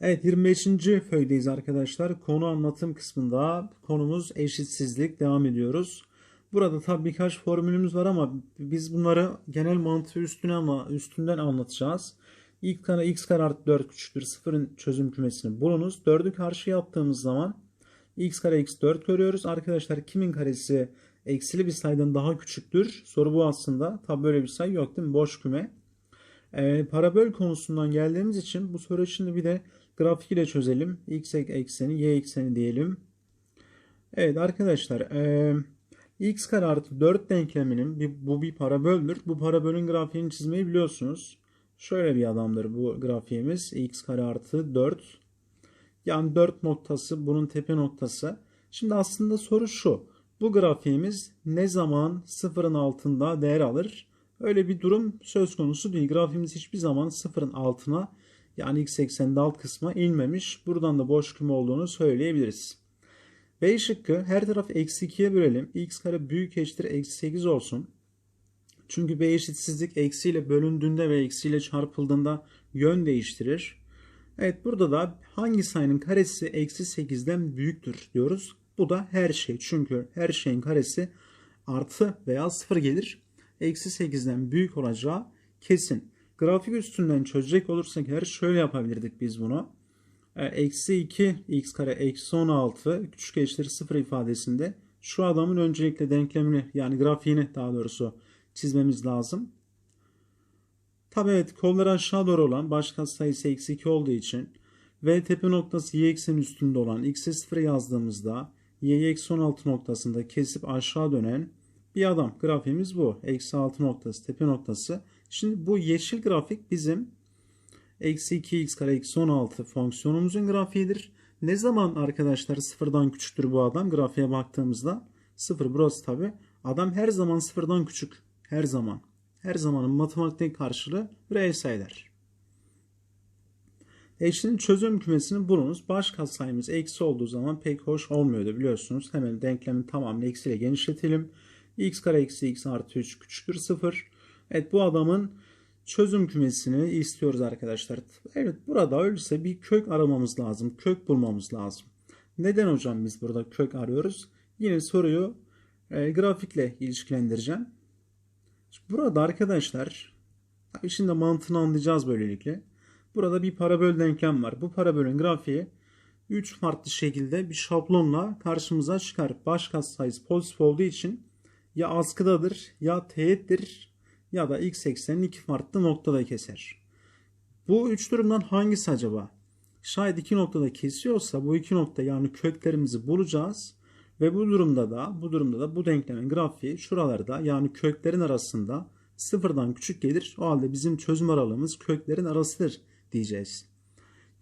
Evet 25. föydeyiz arkadaşlar. Konu anlatım kısmında konumuz eşitsizlik. Devam ediyoruz. Burada tabii birkaç formülümüz var ama biz bunları genel mantığı üstüne ama üstünden anlatacağız. İlk kare x kare artı 4 küçüktür. Sıfırın çözüm kümesini bulunuz. 4'ü karşı yaptığımız zaman x kare x 4 görüyoruz. Arkadaşlar kimin karesi eksili bir sayıdan daha küçüktür? Soru bu aslında. Tabi böyle bir sayı yok değil mi? Boş küme. Ee, parabol konusundan geldiğimiz için bu soru için bir de grafik ile çözelim. X ekseni, Y ekseni diyelim. Evet arkadaşlar. E, x kare artı 4 denkleminin bir, bu bir paraboldür. Bu parabolün grafiğini çizmeyi biliyorsunuz. Şöyle bir adamdır bu grafiğimiz. x kare artı 4. Yani 4 noktası bunun tepe noktası. Şimdi aslında soru şu. Bu grafiğimiz ne zaman sıfırın altında değer alır? Öyle bir durum söz konusu değil. Grafiğimiz hiçbir zaman sıfırın altına yani x ekseninde alt kısma inmemiş. Buradan da boş küme olduğunu söyleyebiliriz. B şıkkı her tarafı eksi 2'ye bölelim. x kare büyük eşittir eksi 8 olsun. Çünkü B eşitsizlik eksiyle bölündüğünde ve eksiyle çarpıldığında yön değiştirir. Evet burada da hangi sayının karesi eksi 8'den büyüktür diyoruz. Bu da her şey. Çünkü her şeyin karesi artı veya sıfır gelir. Eksi 8'den büyük olacağı kesin. Grafik üstünden çözecek olursak eğer şöyle yapabilirdik biz bunu. E, eksi 2 x kare eksi 16 küçük eşittir 0 ifadesinde şu adamın öncelikle denklemini yani grafiğini daha doğrusu çizmemiz lazım. Tabi evet kolları aşağı doğru olan başka sayısı eksi 2 olduğu için ve tepe noktası y eksenin üstünde olan x'e 0 yazdığımızda y eksi 16 noktasında kesip aşağı dönen bir adam. Grafiğimiz bu. Eksi 6 noktası tepe noktası. Şimdi bu yeşil grafik bizim eksi 2x kare eksi 16 fonksiyonumuzun grafiğidir. Ne zaman arkadaşlar sıfırdan küçüktür bu adam grafiğe baktığımızda? Sıfır burası tabi. Adam her zaman sıfırdan küçük. Her zaman. Her zamanın matematik karşılığı reel sayılar. Eşlinin çözüm kümesini bulunuz. Baş katsayımız eksi olduğu zaman pek hoş olmuyordu biliyorsunuz. Hemen denklemin tamamını eksiyle genişletelim. x kare eksi x artı 3 küçüktür 0. Evet bu adamın çözüm kümesini istiyoruz arkadaşlar. Evet burada öyleyse bir kök aramamız lazım. Kök bulmamız lazım. Neden hocam biz burada kök arıyoruz? Yine soruyu e, grafikle ilişkilendireceğim. Burada arkadaşlar şimdi mantığını anlayacağız böylelikle. Burada bir parabol denklem var. Bu parabolün grafiği 3 farklı şekilde bir şablonla karşımıza çıkar. Baş katsayısı pozitif olduğu için ya askıdadır ya teğettir ya da x eksenin iki farklı noktada keser. Bu üç durumdan hangisi acaba? Şayet iki noktada kesiyorsa bu iki nokta yani köklerimizi bulacağız. Ve bu durumda da bu durumda da bu denklemin grafiği şuralarda yani köklerin arasında sıfırdan küçük gelir. O halde bizim çözüm aralığımız köklerin arasıdır diyeceğiz.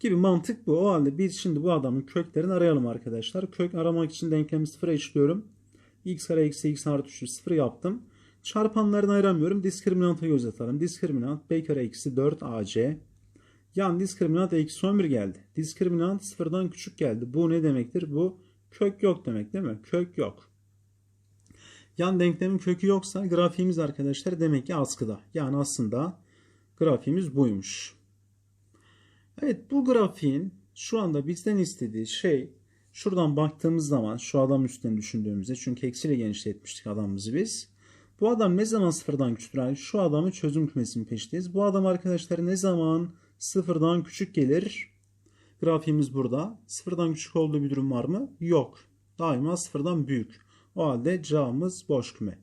Gibi mantık bu. O halde biz şimdi bu adamın köklerini arayalım arkadaşlar. Kök aramak için denklemi sıfıra eşitliyorum. x kare eksi x artı 3'ü sıfır yaptım. Çarpanlarını ayıramıyorum. Diskriminanta göz atalım. Diskriminant b kare eksi 4 ac. Yan diskriminant eksi 11 geldi. Diskriminant sıfırdan küçük geldi. Bu ne demektir? Bu kök yok demek değil mi? Kök yok. Yan denklemin kökü yoksa grafiğimiz arkadaşlar demek ki askıda. Yani aslında grafiğimiz buymuş. Evet bu grafiğin şu anda bizden istediği şey şuradan baktığımız zaman şu adam üstten düşündüğümüzde çünkü eksiyle genişletmiştik adamımızı biz. Bu adam ne zaman sıfırdan küçüktür? Yani şu adamı çözüm kümesinin peşindeyiz. Bu adam arkadaşlar ne zaman sıfırdan küçük gelir? Grafiğimiz burada. Sıfırdan küçük olduğu bir durum var mı? Yok. Daima sıfırdan büyük. O halde cevabımız boş küme.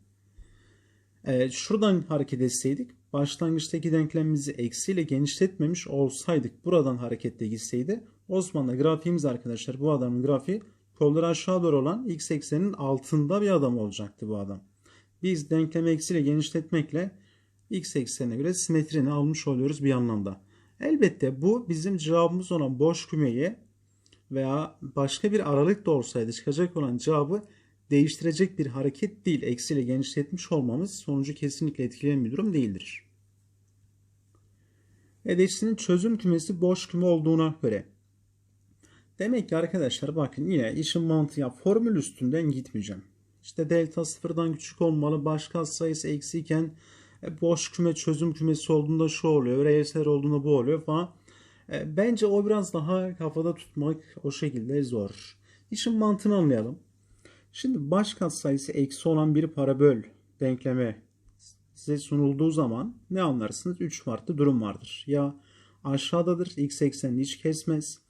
Evet, şuradan hareket etseydik başlangıçtaki denklemimizi eksiyle genişletmemiş olsaydık buradan hareketle gitseydi o zaman da grafiğimiz arkadaşlar bu adamın grafiği kolları aşağı doğru olan x eksenin altında bir adam olacaktı bu adam biz denklemi eksiyle genişletmekle x eksenine göre simetrini almış oluyoruz bir anlamda. Elbette bu bizim cevabımız olan boş kümeyi veya başka bir aralık da olsaydı çıkacak olan cevabı değiştirecek bir hareket değil. Eksiyle genişletmiş olmamız sonucu kesinlikle etkileyen bir durum değildir. Edeşsinin çözüm kümesi boş küme olduğuna göre. Demek ki arkadaşlar bakın yine işin mantığı ya formül üstünden gitmeyeceğim. İşte delta sıfırdan küçük olmalı. Başka sayısı eksiyken e, boş küme çözüm kümesi olduğunda şu oluyor. Reelsel olduğunda bu oluyor falan. E, bence o biraz daha kafada tutmak o şekilde zor. İşin mantığını anlayalım. Şimdi baş katsayısı eksi olan bir parabol denklemi size sunulduğu zaman ne anlarsınız? 3 farklı durum vardır. Ya aşağıdadır, x eksenini hiç kesmez.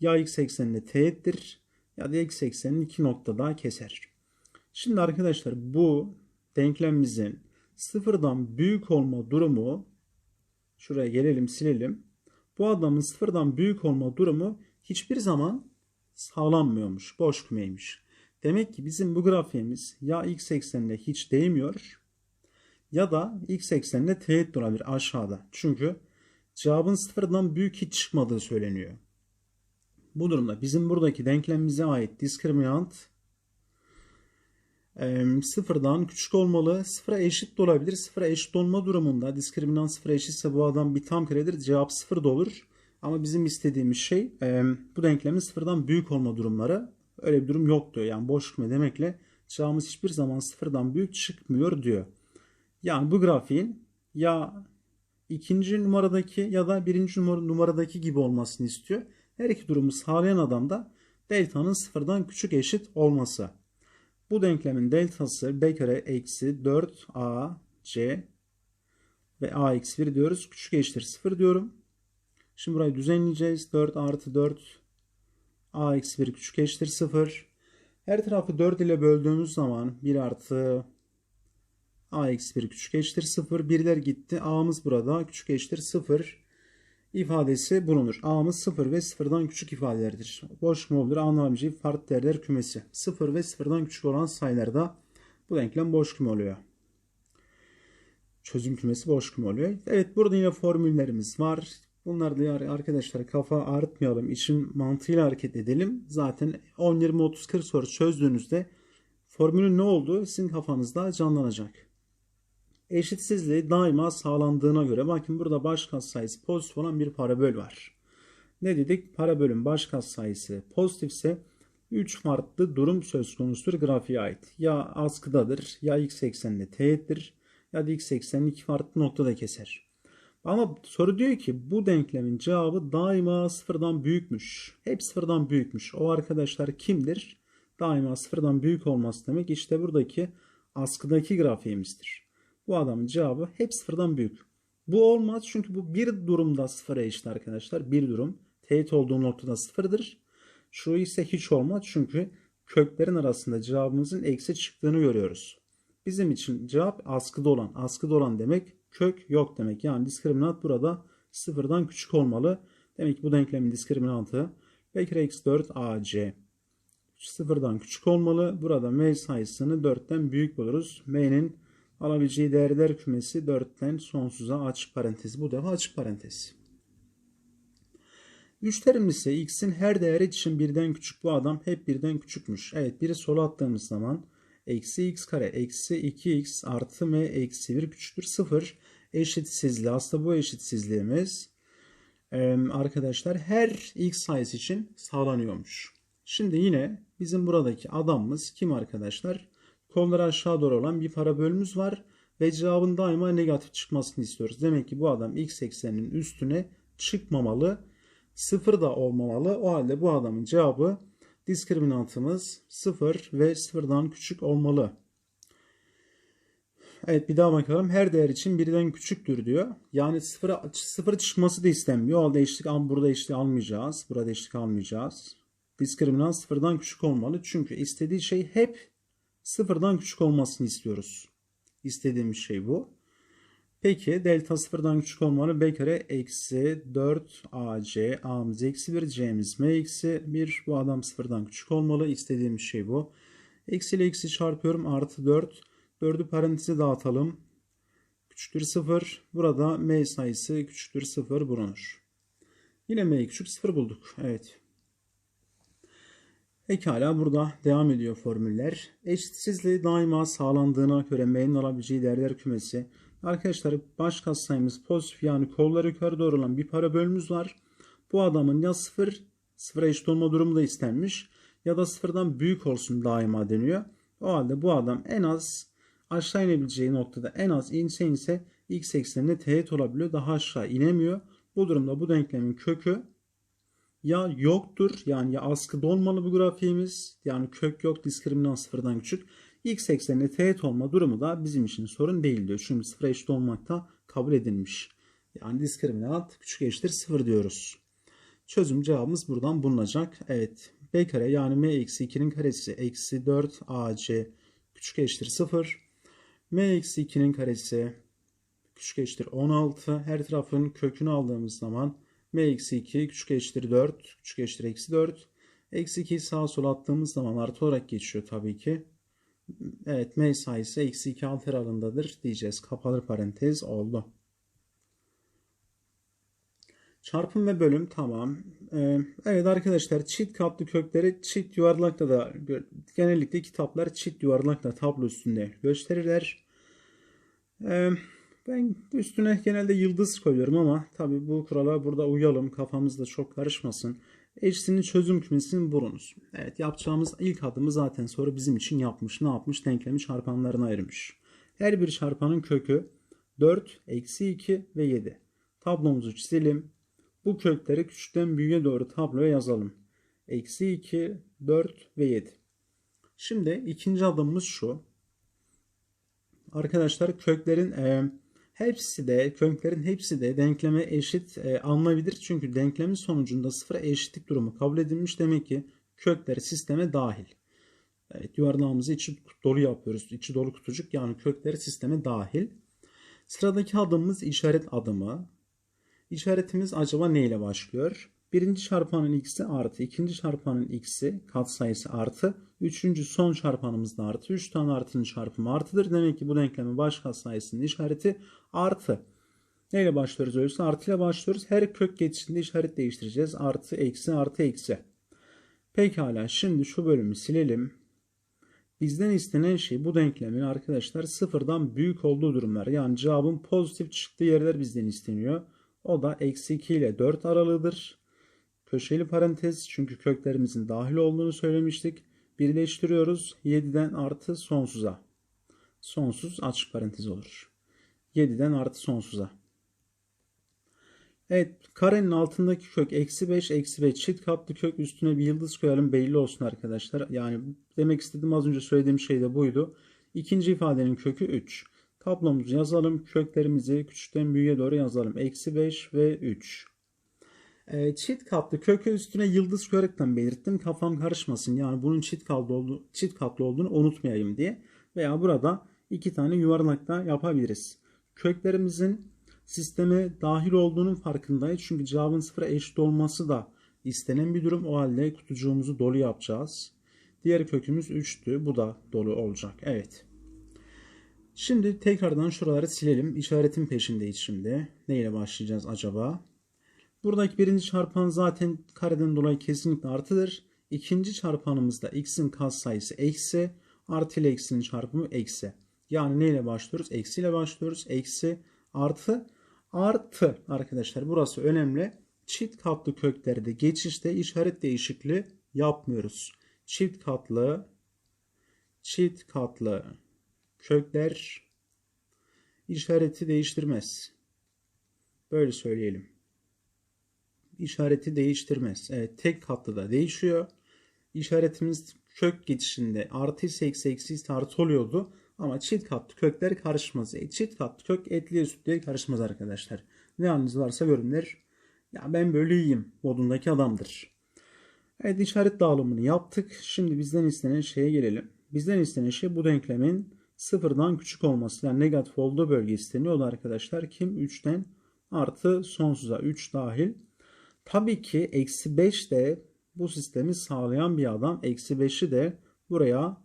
Ya x eksenini teğettir ya da x eksenini iki noktada keser. Şimdi arkadaşlar bu denklemimizin sıfırdan büyük olma durumu şuraya gelelim silelim. Bu adamın sıfırdan büyük olma durumu hiçbir zaman sağlanmıyormuş. Boş kümeymiş. Demek ki bizim bu grafiğimiz ya x eksenine hiç değmiyor ya da x eksenine teğet olabilir aşağıda. Çünkü cevabın sıfırdan büyük hiç çıkmadığı söyleniyor. Bu durumda bizim buradaki denklemimize ait diskriminant e, sıfırdan küçük olmalı. Sıfıra eşit de olabilir. Sıfıra eşit olma durumunda diskriminant sıfıra eşitse bu adam bir tam karedir. Cevap sıfır da olur. Ama bizim istediğimiz şey e, bu denklemin sıfırdan büyük olma durumları. Öyle bir durum yok diyor. Yani boş küme demekle cevabımız hiçbir zaman sıfırdan büyük çıkmıyor diyor. Yani bu grafiğin ya ikinci numaradaki ya da birinci numaradaki gibi olmasını istiyor. Her iki durumu sağlayan adam da delta'nın sıfırdan küçük eşit olması. Bu denklemin deltası b kare eksi 4 c ve a eksi 1 diyoruz. Küçük eşittir 0 diyorum. Şimdi burayı düzenleyeceğiz. 4 artı 4 a eksi 1 küçük eşittir 0. Her tarafı 4 ile böldüğümüz zaman 1 artı a eksi 1 küçük eşittir 0. Birler gitti. a'mız burada küçük eşittir 0 ifadesi bulunur. A'mız 0 ve 0'dan küçük ifadelerdir. Boş olur? A'nın alabileceği farklı değerler kümesi. 0 ve 0'dan küçük olan sayılarda bu denklem boş küme oluyor. Çözüm kümesi boş küme oluyor. Evet burada yine formüllerimiz var. Bunlar da arkadaşlar kafa ağrıtmayalım. İçin mantığıyla hareket edelim. Zaten 10, 20, 30, 40 soru çözdüğünüzde formülün ne olduğu sizin kafanızda canlanacak eşitsizliği daima sağlandığına göre bakın burada baş katsayısı pozitif olan bir parabol var. Ne dedik? Parabolün baş katsayısı pozitifse 3 farklı durum söz konusudur grafiğe ait. Ya askıdadır, ya x ekseninde teğettir, ya da x eksenini iki farklı noktada keser. Ama soru diyor ki bu denklemin cevabı daima sıfırdan büyükmüş. Hep sıfırdan büyükmüş. O arkadaşlar kimdir? Daima sıfırdan büyük olması demek işte buradaki askıdaki grafiğimizdir. Bu adamın cevabı hep sıfırdan büyük. Bu olmaz çünkü bu bir durumda sıfıra eşit arkadaşlar. Bir durum teğet olduğu noktada sıfırdır. Şu ise hiç olmaz çünkü köklerin arasında cevabımızın eksi çıktığını görüyoruz. Bizim için cevap askıda olan. Askıda olan demek kök yok demek. Yani diskriminant burada sıfırdan küçük olmalı. Demek ki bu denklemin diskriminantı b kare x 4 ac sıfırdan küçük olmalı. Burada m sayısını 4'ten büyük buluruz. m'nin alabileceği değerler kümesi 4'ten sonsuza açık parantez. Bu defa açık parantez. 3 terimli ise x'in her değeri için birden küçük bu adam hep birden küçükmüş. Evet biri sola attığımız zaman eksi x kare eksi 2x artı m eksi 1 küçüktür 0 eşitsizliği. Aslında bu eşitsizliğimiz arkadaşlar her x sayısı için sağlanıyormuş. Şimdi yine bizim buradaki adamımız kim arkadaşlar? Kolları aşağı doğru olan bir parabolümüz var. Ve cevabın daima negatif çıkmasını istiyoruz. Demek ki bu adam x ekseninin üstüne çıkmamalı. Sıfır da olmamalı. O halde bu adamın cevabı diskriminantımız sıfır ve sıfırdan küçük olmalı. Evet bir daha bakalım. Her değer için birden küçüktür diyor. Yani sıfıra, sıfır çıkması da istenmiyor. O halde eşlik, burada eşlik almayacağız. Burada eşlik almayacağız. Diskriminant sıfırdan küçük olmalı. Çünkü istediği şey hep sıfırdan küçük olmasını istiyoruz. İstediğimiz şey bu. Peki delta sıfırdan küçük olmalı. B kare eksi 4 AC A'mız eksi 1 C'miz M eksi 1. Bu adam sıfırdan küçük olmalı. İstediğimiz şey bu. Eksi ile eksi çarpıyorum. Artı 4. 4'ü paranteze dağıtalım. Küçüktür 0. Burada M sayısı küçüktür 0 bulunur. Yine M küçük 0 bulduk. Evet. Pekala burada devam ediyor formüller. Eşitsizliği daima sağlandığına göre M'nin alabileceği değerler kümesi. Arkadaşlar baş katsayımız pozitif yani kolları yukarı doğru olan bir parabolümüz var. Bu adamın ya sıfır, sıfıra eşit olma durumu da istenmiş ya da sıfırdan büyük olsun daima deniyor. O halde bu adam en az aşağı inebileceği noktada en az inse inse x eksenine teğet olabiliyor. Daha aşağı inemiyor. Bu durumda bu denklemin kökü ya yoktur yani ya askıda olmalı bu grafiğimiz yani kök yok diskriminant sıfırdan küçük. X ekseninde teğet olma durumu da bizim için sorun değil diyor. Çünkü sıfıra eşit olmakta kabul edilmiş. Yani diskriminant küçük eşittir sıfır diyoruz. Çözüm cevabımız buradan bulunacak. Evet. B kare yani m eksi 2'nin karesi eksi 4 ac küçük eşittir 0. m eksi 2'nin karesi küçük eşittir 16. Her tarafın kökünü aldığımız zaman m eksi 2 küçük eşittir 4 küçük eşittir eksi 4. Eksi 2'yi sağa sola attığımız zaman artı olarak geçiyor tabii ki. Evet m sayısı eksi 2 alt aralığındadır diyeceğiz. Kapalı parantez oldu. Çarpım ve bölüm tamam. Ee, evet arkadaşlar çift katlı kökleri çift yuvarlakla da genellikle kitaplar çift yuvarlakla tablo üstünde gösterirler. Ee, ben üstüne genelde yıldız koyuyorum ama tabi bu kurala burada uyalım kafamızda çok karışmasın. Eşsinin çözüm kümesini bulunuz. Evet yapacağımız ilk adımı zaten soru bizim için yapmış. Ne yapmış? Denklemi çarpanlarına ayırmış. Her bir çarpanın kökü 4, eksi 2 ve 7. Tablomuzu çizelim. Bu kökleri küçükten büyüğe doğru tabloya yazalım. Eksi 2, 4 ve 7. Şimdi ikinci adımımız şu. Arkadaşlar köklerin e, hepsi de köklerin hepsi de denkleme eşit e, alınabilir. Çünkü denklemin sonucunda sıfıra eşitlik durumu kabul edilmiş. Demek ki kökleri sisteme dahil. Evet, yuvarlağımızı içi dolu yapıyoruz. İçi dolu kutucuk yani kökleri sisteme dahil. Sıradaki adımımız işaret adımı. İşaretimiz acaba ne ile başlıyor? Birinci çarpanın x'i artı, ikinci çarpanın x'i katsayısı artı, üçüncü son çarpanımız da artı. Üç tane artının çarpımı artıdır. Demek ki bu denklemin baş katsayısının işareti artı. Neyle başlıyoruz öyleyse? Artı ile başlıyoruz. Her kök geçişinde işaret değiştireceğiz. Artı, eksi, artı, eksi. Pekala şimdi şu bölümü silelim. Bizden istenen şey bu denklemin arkadaşlar sıfırdan büyük olduğu durumlar. Yani cevabın pozitif çıktığı yerler bizden isteniyor. O da eksi 2 ile 4 aralığıdır. Köşeli parantez çünkü köklerimizin dahil olduğunu söylemiştik. Birleştiriyoruz. 7'den artı sonsuza. Sonsuz açık parantez olur. 7'den artı sonsuza. Evet karenin altındaki kök eksi 5 eksi 5 çift katlı kök üstüne bir yıldız koyalım belli olsun arkadaşlar. Yani demek istediğim az önce söylediğim şey de buydu. İkinci ifadenin kökü 3. Tablomuzu yazalım. Köklerimizi küçükten büyüğe doğru yazalım. Eksi 5 ve 3. E, çift katlı kökü üstüne yıldız koyaraktan belirttim. Kafam karışmasın. Yani bunun çift katlı, oldu, çift katlı olduğunu unutmayayım diye. Veya burada iki tane yuvarlak da yapabiliriz. Köklerimizin sisteme dahil olduğunun farkındayız. Çünkü cevabın sıfıra eşit olması da istenen bir durum. O halde kutucuğumuzu dolu yapacağız. Diğer kökümüz 3'tü. Bu da dolu olacak. Evet. Şimdi tekrardan şuraları silelim. İşaretin peşindeyiz şimdi. Neyle başlayacağız acaba? Buradaki birinci çarpan zaten kareden dolayı kesinlikle artıdır. İkinci çarpanımızda x'in katsayısı eksi. Artı ile eksinin çarpımı eksi. Yani neyle başlıyoruz? Eksi ile başlıyoruz. Eksi artı artı arkadaşlar burası önemli. Çift katlı köklerde geçişte işaret değişikliği yapmıyoruz. Çift katlı çift katlı kökler işareti değiştirmez. Böyle söyleyelim. İşareti değiştirmez. Evet tek katlı da değişiyor. İşaretimiz kök geçişinde artı ise eksi eksi ise artı oluyordu. Ama çift katlı kökler karışmaz. E, çift katlı kök etliye sütlüye karışmaz arkadaşlar. Ne haliniz varsa görünür. Ya ben böyle iyiyim modundaki adamdır. Evet işaret dağılımını yaptık. Şimdi bizden istenen şeye gelelim. Bizden istenen şey bu denklemin sıfırdan küçük olması yani negatif olduğu bölge isteniyor arkadaşlar. Kim? 3'ten artı sonsuza 3 dahil. Tabii ki eksi 5 de bu sistemi sağlayan bir adam. Eksi 5'i de buraya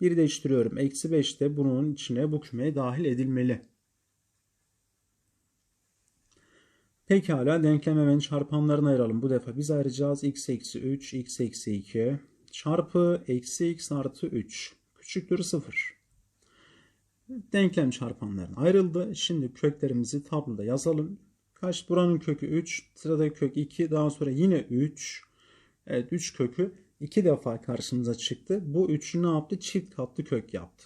bir değiştiriyorum. Eksi 5 de bunun içine bu kümeye dahil edilmeli. Pekala denklem hemen çarpanlarını ayıralım. Bu defa biz ayıracağız. x eksi 3, x eksi 2 çarpı eksi x artı 3 küçüktür 0. Denklem çarpanlarına ayrıldı. Şimdi köklerimizi tabloda yazalım. Kaç? Buranın kökü 3. Sıradaki kök 2. Daha sonra yine 3. Evet 3 kökü 2 defa karşımıza çıktı. Bu 3'ü ne yaptı? Çift katlı kök yaptı.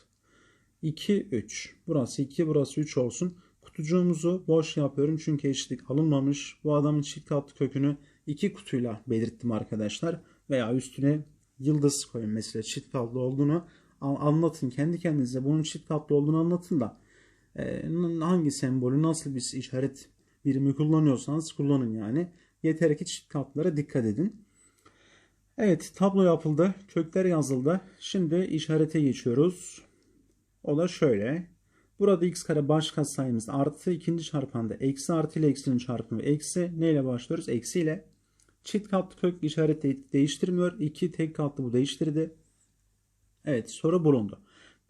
2, 3. Burası 2, burası 3 olsun. Kutucuğumuzu boş yapıyorum çünkü eşitlik alınmamış. Bu adamın çift katlı kökünü iki kutuyla belirttim arkadaşlar. Veya üstüne yıldız koyun mesela çift katlı olduğunu anlatın. Kendi kendinize bunun çift katlı olduğunu anlatın da e, hangi sembolü nasıl bir işaret birimi kullanıyorsanız kullanın yani. Yeter ki çift katlara dikkat edin. Evet tablo yapıldı. Kökler yazıldı. Şimdi işarete geçiyoruz. O da şöyle. Burada x kare baş katsayımız artı ikinci çarpanda eksi artı ile eksinin çarpımı eksi. Neyle başlıyoruz? Eksi ile. Çift katlı kök işareti değiştirmiyor. 2 tek katlı bu değiştirdi. Evet soru bulundu.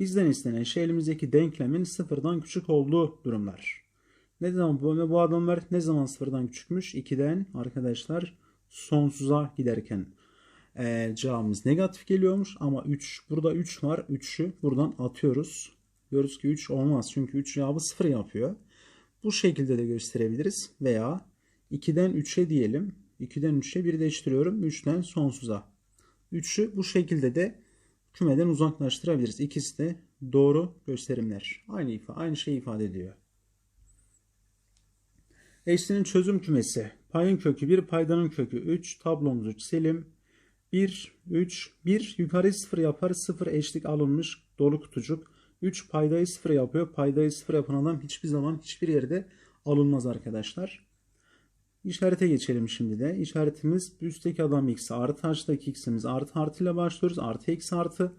Bizden istenen şey elimizdeki denklemin sıfırdan küçük olduğu durumlar. Ne zaman bu, bu adamlar ne zaman sıfırdan küçükmüş? 2'den arkadaşlar sonsuza giderken e, cevabımız negatif geliyormuş ama 3 burada 3 var. 3'ü buradan atıyoruz. Diyoruz ki 3 olmaz çünkü 3 cevabı 0 yapıyor. Bu şekilde de gösterebiliriz veya 2'den 3'e diyelim. 2'den 3'e 1 değiştiriyorum. 3'ten sonsuza. 3'ü bu şekilde de kümeden uzaklaştırabiliriz. İkisi de doğru gösterimler. Aynı ifa aynı şeyi ifade ediyor. Eşlinin çözüm kümesi. Payın kökü 1, paydanın kökü 3. Tablomuzu çizelim. 1, 3, 1 yukarı 0 yapar. 0 eşlik alınmış dolu kutucuk. 3 paydayı 0 yapıyor. Paydayı 0 yapan adam hiçbir zaman hiçbir yerde alınmaz arkadaşlar. İşarete geçelim şimdi de. İşaretimiz üstteki adam x artı aşağıdaki x'imiz artı artı ile başlıyoruz. Artı eksi artı.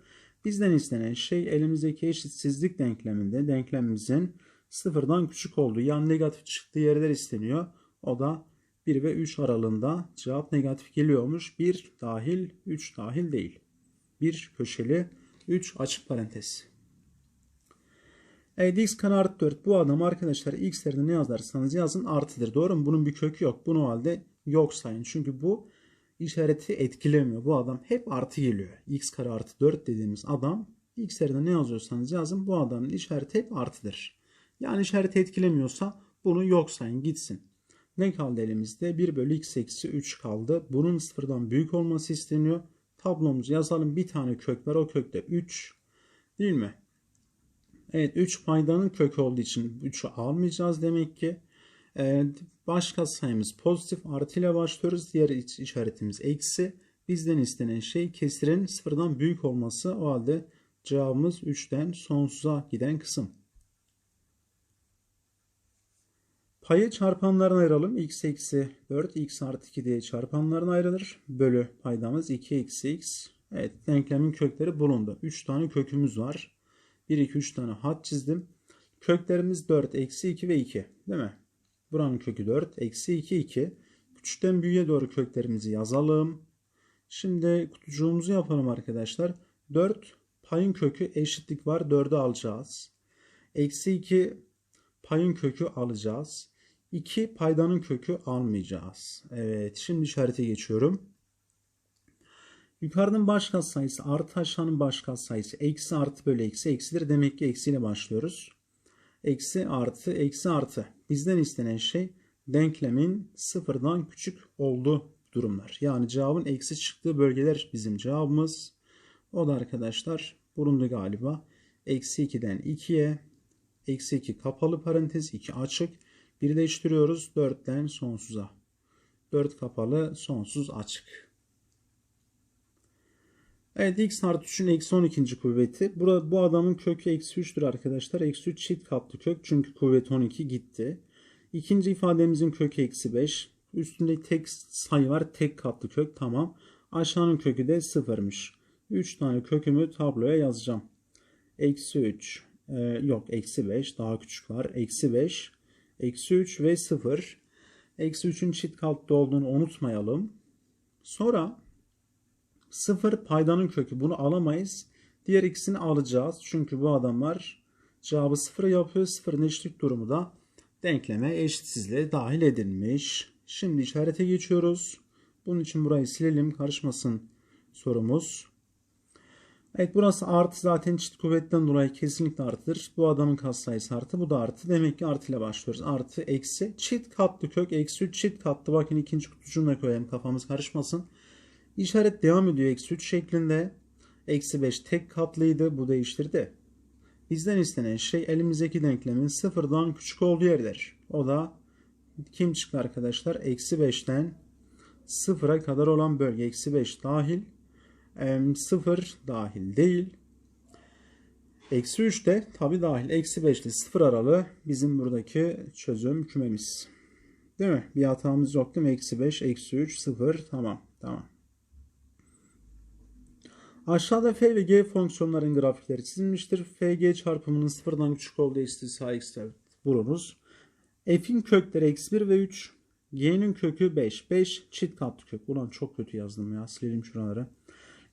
Bizden istenen şey elimizdeki eşitsizlik denkleminde denklemimizin sıfırdan küçük olduğu yani negatif çıktığı yerler isteniyor. O da 1 ve 3 aralığında cevap negatif geliyormuş. 1 dahil 3 dahil değil. 1 köşeli 3 açık parantez. Evet x kare artı 4 bu adam arkadaşlar x yerine ne yazarsanız yazın artıdır. Doğru mu? Bunun bir kökü yok. Bunu halde yok sayın. Çünkü bu işareti etkilemiyor. Bu adam hep artı geliyor. x kare artı 4 dediğimiz adam x yerine ne yazıyorsanız yazın. Bu adamın işareti hep artıdır. Yani işareti etkilemiyorsa bunu yok sayın gitsin. Ne kaldı elimizde? 1 bölü x eksi 3 kaldı. Bunun sıfırdan büyük olması isteniyor. Tablomuzu yazalım. Bir tane kök var. O kökte 3. Değil mi? Evet 3 paydanın kökü olduğu için 3'ü almayacağız demek ki. Ee, başka sayımız pozitif artı ile başlıyoruz. Diğer işaretimiz eksi. Bizden istenen şey kesirin sıfırdan büyük olması. O halde cevabımız 3'ten sonsuza giden kısım. Payı çarpanlarına ayıralım. x eksi 4 x artı 2 diye çarpanlarına ayrılır. Bölü paydamız 2 eksi x. Evet denklemin kökleri bulundu. 3 tane kökümüz var. 1, 2, 3 tane hat çizdim. Köklerimiz 4, eksi 2 ve 2. Değil mi? Buranın kökü 4, eksi 2, 2. Küçükten büyüğe doğru köklerimizi yazalım. Şimdi kutucuğumuzu yapalım arkadaşlar. 4 payın kökü eşitlik var. 4'ü alacağız. Eksi 2 payın kökü alacağız. 2 paydanın kökü almayacağız. Evet şimdi işarete geçiyorum. Yukarıdan baş sayısı artı aşağının baş sayısı eksi artı bölü eksi eksidir. Demek ki eksiyle başlıyoruz. Eksi artı eksi artı. Bizden istenen şey denklemin sıfırdan küçük olduğu durumlar. Yani cevabın eksi çıktığı bölgeler bizim cevabımız. O da arkadaşlar bulundu galiba. Eksi 2'den 2'ye eksi 2 kapalı parantez 2 açık. Bir değiştiriyoruz 4'ten sonsuza. 4 kapalı sonsuz açık. Evet x artı 3'ün eksi 12. kuvveti. Burada, bu adamın kökü eksi 3'tür arkadaşlar. Eksi 3 çift katlı kök çünkü kuvvet 12 gitti. İkinci ifademizin kökü eksi 5. Üstünde tek sayı var. Tek katlı kök tamam. Aşağının kökü de sıfırmış. 3 tane kökümü tabloya yazacağım. Eksi 3. Ee, yok eksi 5 daha küçük var. Eksi 5. Eksi 3 ve 0. Eksi 3'ün çift katlı olduğunu unutmayalım. Sonra 0 paydanın kökü. Bunu alamayız. Diğer ikisini alacağız. Çünkü bu adamlar cevabı 0 yapıyor. 0'ın eşitlik durumu da denkleme eşitsizliğe dahil edilmiş. Şimdi işarete geçiyoruz. Bunun için burayı silelim. Karışmasın sorumuz. Evet burası artı zaten çift kuvvetten dolayı kesinlikle artıdır. Bu adamın katsayısı artı bu da artı. Demek ki artı ile başlıyoruz. Artı eksi çift katlı kök eksi 3 çift katlı. Bakın ikinci kutucuğuna koyalım kafamız karışmasın. İşaret devam ediyor eksi 3 şeklinde. Eksi 5 tek katlıydı. Bu değiştirdi. Bizden istenen şey elimizdeki denklemin sıfırdan küçük olduğu yerdir. O da kim çıktı arkadaşlar? Eksi 5'ten sıfıra kadar olan bölge. Eksi 5 dahil. Em, Sıfır dahil değil. Eksi 3 de tabi dahil. Eksi 5 ile 0 aralığı bizim buradaki çözüm kümemiz. Değil mi? Bir hatamız yok değil mi? Eksi 5, eksi 3, 0. Tamam. Tamam. Aşağıda f ve g fonksiyonların grafikleri çizilmiştir. f, g çarpımının sıfırdan küçük olduğu istisna x bulunuz. f'in kökleri eksi 1 ve 3. g'nin kökü 5. 5 çift katlı kök. Ulan çok kötü yazdım ya. Silelim şuraları.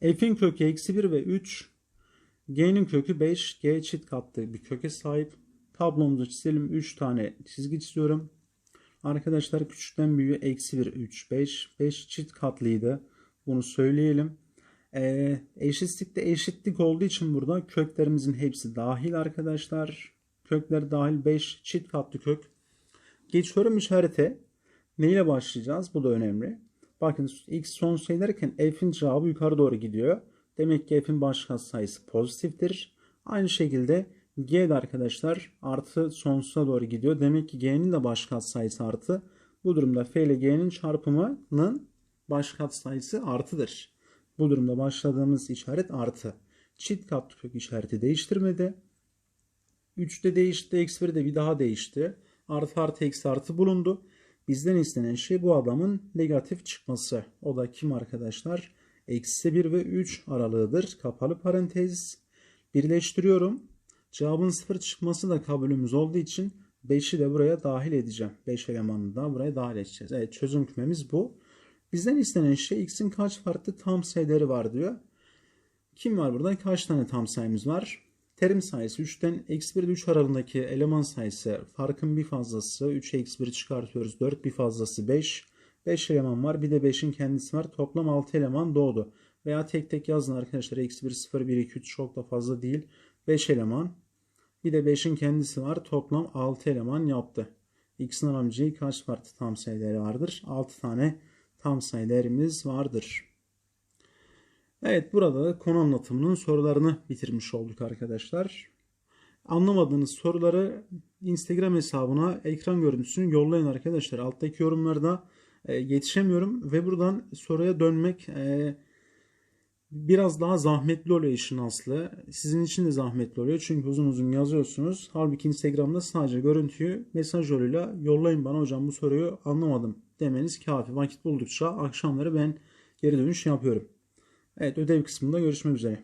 F'in kökü eksi 1 ve 3. g'nin kökü 5. g çift katlı bir köke sahip. Tablomuzu çizelim. 3 tane çizgi çiziyorum. Arkadaşlar küçükten büyüğe eksi 1, 3, 5. 5 çift katlıydı. Bunu söyleyelim. Ee, eşitlikte eşitlik olduğu için burada köklerimizin hepsi dahil arkadaşlar. Kökler dahil 5 çift katlı kök. Geçiyorum işarete. Neyle başlayacağız? Bu da önemli. Bakın x son sayı derken f'in cevabı yukarı doğru gidiyor. Demek ki f'in baş sayısı pozitiftir. Aynı şekilde g de arkadaşlar artı sonsuza doğru gidiyor. Demek ki g'nin de baş sayısı artı. Bu durumda f ile g'nin çarpımının baş sayısı artıdır. Bu durumda başladığımız işaret artı. Çift katlı kök işareti değiştirmedi. 3'te değişti. Eksi 1 de bir daha değişti. Artı artı eksi artı bulundu. Bizden istenen şey bu adamın negatif çıkması. O da kim arkadaşlar? Eksi 1 ve 3 aralığıdır. Kapalı parantez. Birleştiriyorum. Cevabın 0 çıkması da kabulümüz olduğu için 5'i de buraya dahil edeceğim. 5 elemanını da buraya dahil edeceğiz. Evet çözüm kümemiz bu. Bizden istenen şey x'in kaç farklı tam sayıları var diyor. Kim var burada? Kaç tane tam sayımız var? Terim sayısı 3'ten eksi 1 ile 3 aralığındaki eleman sayısı farkın bir fazlası 3 eksi 1 çıkartıyoruz 4 bir fazlası 5. 5 eleman var bir de 5'in kendisi var toplam 6 eleman doğdu. Veya tek tek yazın arkadaşlar eksi 1 0 1 2 3 çok da fazla değil. 5 eleman bir de 5'in kendisi var toplam 6 eleman yaptı. X'in aramayacağı kaç farklı tam sayıları vardır? 6 tane tam sayı değerimiz vardır. Evet burada da konu anlatımının sorularını bitirmiş olduk arkadaşlar. Anlamadığınız soruları Instagram hesabına ekran görüntüsünü yollayın arkadaşlar. Alttaki yorumlarda e, yetişemiyorum ve buradan soruya dönmek e, biraz daha zahmetli oluyor işin aslı. Sizin için de zahmetli oluyor çünkü uzun uzun yazıyorsunuz. Halbuki Instagram'da sadece görüntüyü mesaj yoluyla yollayın bana hocam bu soruyu anlamadım demeniz kafi. Vakit buldukça akşamları ben geri dönüş yapıyorum. Evet ödev kısmında görüşmek üzere.